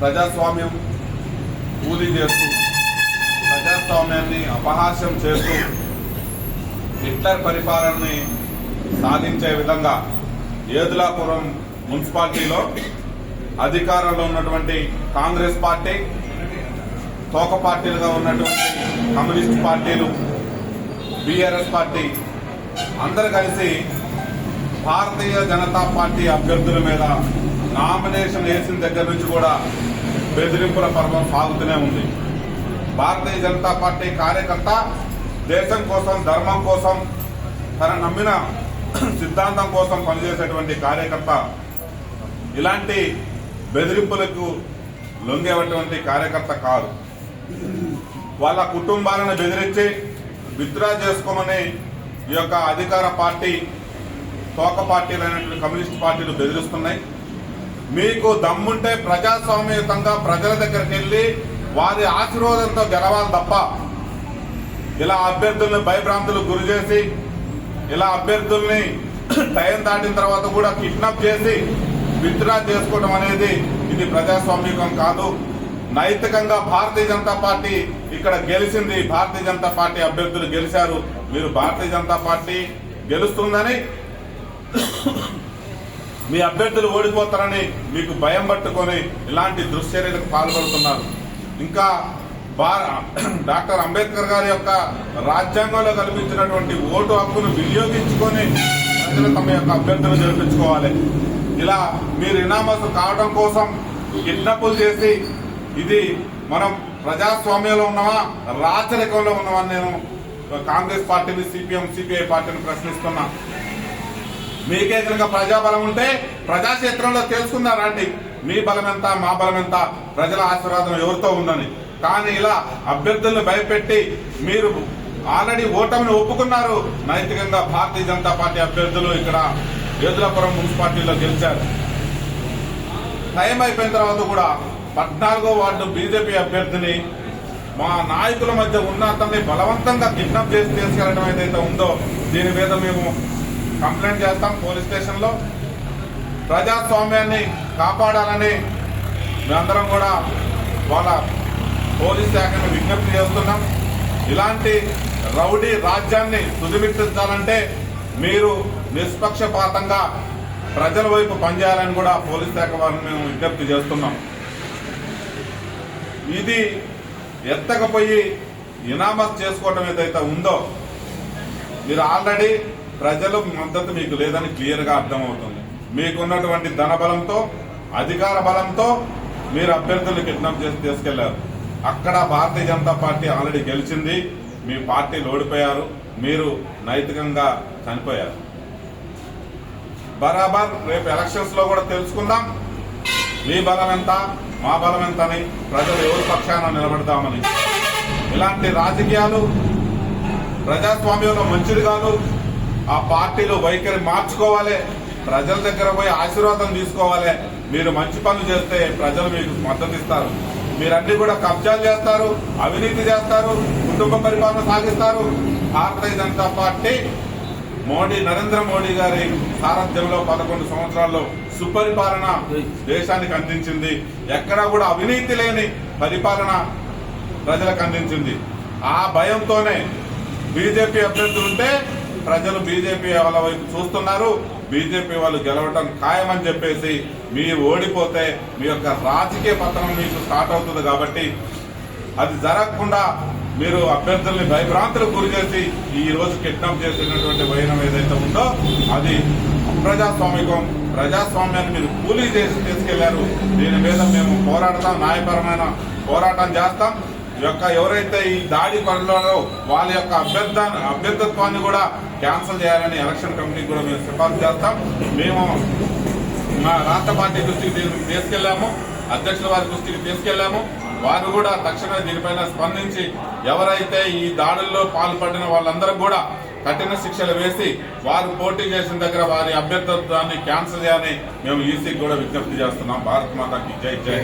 ప్రజాస్వామ్యం కూలీ చేస్తూ ప్రజాస్వామ్యాన్ని అపహాస్యం చేస్తూ హిట్లర్ పరిపాలనని సాధించే విధంగా ఏదులాపురం మున్సిపాలిటీలో అధికారంలో ఉన్నటువంటి కాంగ్రెస్ పార్టీ తోక పార్టీలుగా ఉన్నటువంటి కమ్యూనిస్ట్ పార్టీలు బీఆర్ఎస్ పార్టీ అందరు కలిసి భారతీయ జనతా పార్టీ అభ్యర్థుల మీద నామినేషన్ వేసిన దగ్గర నుంచి కూడా బెదిరింపుల పర్వం సాగుతూనే ఉంది. భారతీయ జనతా పార్టీ కార్యకర్త దేశం కోసం ధర్మం కోసం తన నమ్మిన సిద్ధాంతం కోసం పనిచేసేటువంటి కార్యకర్త ఇలాంటి బెదిరింపులకు లొంగేటువంటి కార్యకర్త కాదు. వాళ్ళ కుటుంబాలను బెదిరించి విత్డ్రా చేసుకోమని ఈ యొక్క అధికార పార్టీ తోక పార్టీలైనటువంటి కమ్యూనిస్ట్ పార్టీలు బెదిరిస్తున్నాయి. మీకు దమ్ముంటే ప్రజాస్వామ్యయుతంగా ప్రజల దగ్గరికి వెళ్ళి వారి ఆశీర్వాదంతో గెలవాలి తప్ప ఇలా అభ్యర్థుల్ని భయభ్రాంతులకు గురి చేసి ఇలా అభ్యర్థుల్ని టైం దాటిన తర్వాత కూడా కిడ్నాప్ చేసి విత్డ్రా చేసుకోవడం అనేది ఇది ప్రజాస్వామ్యకం కాదు. నైతికంగా భారతీయ జనతా పార్టీ ఇక్కడ గెలిచింది. భారతీయ జనతా పార్టీ అభ్యర్థులు గెలిచారు. మీరు భారతీయ జనతా పార్టీ గెలుస్తుందని మీ అభ్యర్థులు ఓడిపోతారని మీకు భయం పట్టుకొని ఇలాంటి దుశ్చర్యలకు పాల్పడుతున్నారు. ఇంకా డాక్టర్ అంబేద్కర్ గారి యొక్క రాజ్యాంగంలో కల్పించినటువంటి ఓటు హక్కును వినియోగించుకొని ప్రజలు తమ యొక్క అభ్యర్థులు జరిపించుకోవాలి ఇలా మీరు ఇనామసు కావడం కోసం కిడ్నాపులు చేసి ఇది మనం ప్రజాస్వామ్యంలో ఉన్నామా రాచరికంలో ఉన్నామని నేను కాంగ్రెస్ పార్టీని సిపిఎం సిపిఐ పార్టీని ప్రశ్నిస్తున్నా. మీకే కనుక ప్రజాబలం ఉంటే ప్రజాక్షేత్రంలో తెలుసుకున్నారండి మీ బలం ఎంత మా బలం ఎంత ప్రజల ఆశీర్వాదం ఎవరితో ఉందని. కానీ ఇలా అభ్యర్థులను భయపెట్టి మీరు ఆల్రెడీ ఓటమిని ఒప్పుకున్నారు. నైతికంగా భారతీయ జనతా పార్టీ అభ్యర్థులు ఇక్కడ యోధులపురం మున్సిపాలిటీలో గెలిచారు. టైం అయిపోయిన తర్వాత కూడా పద్నాలుగో వార్డు బీజేపీ అభ్యర్థిని మా నాయకుల మధ్య ఉన్న అతన్ని బలవంతంగా కిడ్నాప్ చేసి తీసుకెళ్ళడం ఏదైతే ఉందో దీని మీద మేము కంప్లైంట్ చేస్తాం పోలీస్ స్టేషన్లో ప్రజాస్వామ్యాన్ని కాపాడాలని మేమందరం కూడా వాళ్ళ పోలీస్ శాఖను విజ్ఞప్తి చేస్తున్నాం. ఇలాంటి రౌడీ రాజ్యాన్ని సుధిమిట్టించాలంటే మీరు నిష్పక్షపాతంగా ప్రజల వైపు పనిచేయాలని కూడా పోలీస్ శాఖ వారిని మేము విజ్ఞప్తి చేస్తున్నాం. ఇది ఎత్తకపోయి ఇనామస్ చేసుకోవడం ఏదైతే ఉందో మీరు ఆల్రెడీ ప్రజలు మద్దతు మీకు లేదని క్లియర్గా అర్థమవుతుంది. మీకున్నటువంటి ధన బలంతో అధికార బలంతో మీరు అభ్యర్థులు కిడ్నాప్ చేసి తీసుకెళ్ళారు. అక్కడ భారతీయ జనతా పార్టీ ఆల్రెడీ గెలిచింది. మీ పార్టీలు ఓడిపోయారు మీరు నైతికంగా చనిపోయారు. బరాబర్ రేపు ఎలక్షన్స్లో కూడా తెలుసుకుందాం. మీ బలం ఎంత మా బలం ఎంత అని ప్రజలు ఎవరి పక్షాన నిలబడతామని. ఇలాంటి రాజకీయాలు ప్రజాస్వామ్యంలో మంచిది కాదు. ఆ పార్టీలో వైఖరి మార్చుకోవాలి. ప్రజల దగ్గర పోయి ఆశీర్వాదం తీసుకోవాలి. మీరు మంచి పనులు చేస్తే ప్రజలు మీకు మద్దతు ఇస్తారు. మీరన్నీ కూడా కబ్జాలు చేస్తారు అవినీతి చేస్తారు కుటుంబ పరిపాలన సాగిస్తారు. భారతీయ జనతా పార్టీ మోడీ నరేంద్ర మోడీ గారి సారథ్యంలో పదకొండు సంవత్సరాల్లో సుపరిపాలన దేశానికి అందించింది. ఎక్కడా కూడా అవినీతి లేని పరిపాలన ప్రజలకు అందించింది. ఆ భయంతోనే బీజేపీ అభ్యర్థులుంటే ప్రజలు బీజేపీ వాళ్ళ వైపు చూస్తున్నారు. బీజేపీ వాళ్ళు గెలవడం ఖాయమని చెప్పేసి మీరు ఓడిపోతే మీ యొక్క రాజకీయ పతనం మీకు స్టార్ట్ అవుతుంది కాబట్టి అది జరగకుండా మీరు అభ్యర్థుల్ని భయభ్రాంతులకు గురి చేసి ఈ రోజు కిడ్నాప్ చేసినటువంటి వైనం ఏదైతే ఉందో అది ప్రజాస్వామికం ప్రజాస్వామ్యాన్ని మీరు కూలీ చేసి తీసుకెళ్ళారు. దీని మీద మేము పోరాడతాం న్యాయపరమైన పోరాటం చేస్తాం. యొక్క ఎవరైతే ఈ దాడి పనులలో వాళ్ళ యొక్క అభ్యర్థ అభ్యర్థత్వాన్ని కూడా క్యాన్సిల్ చేయాలని ఎలక్షన్ కమిటీకి కూడా మేము సిఫార్సు చేస్తాం. మేము మా రాష్ట్ర పార్టీ దృష్టికి తీసుకెళ్ళాము అధ్యక్షుల వారి దృష్టికి తీసుకెళ్ళాము వారు కూడా తక్షణమే దీనిపైన స్పందించి ఎవరైతే ఈ దాడుల్లో పాల్పడిన వాళ్ళందరూ కూడా కఠిన శిక్షలు వేసి వారు పోటీ చేసిన దగ్గర వారి అభ్యర్థత్వాన్ని క్యాన్సిల్ చేయాలని మేము ఈసీకి కూడా విజ్ఞప్తి చేస్తున్నాం. భారత్ మాతాకి జై జై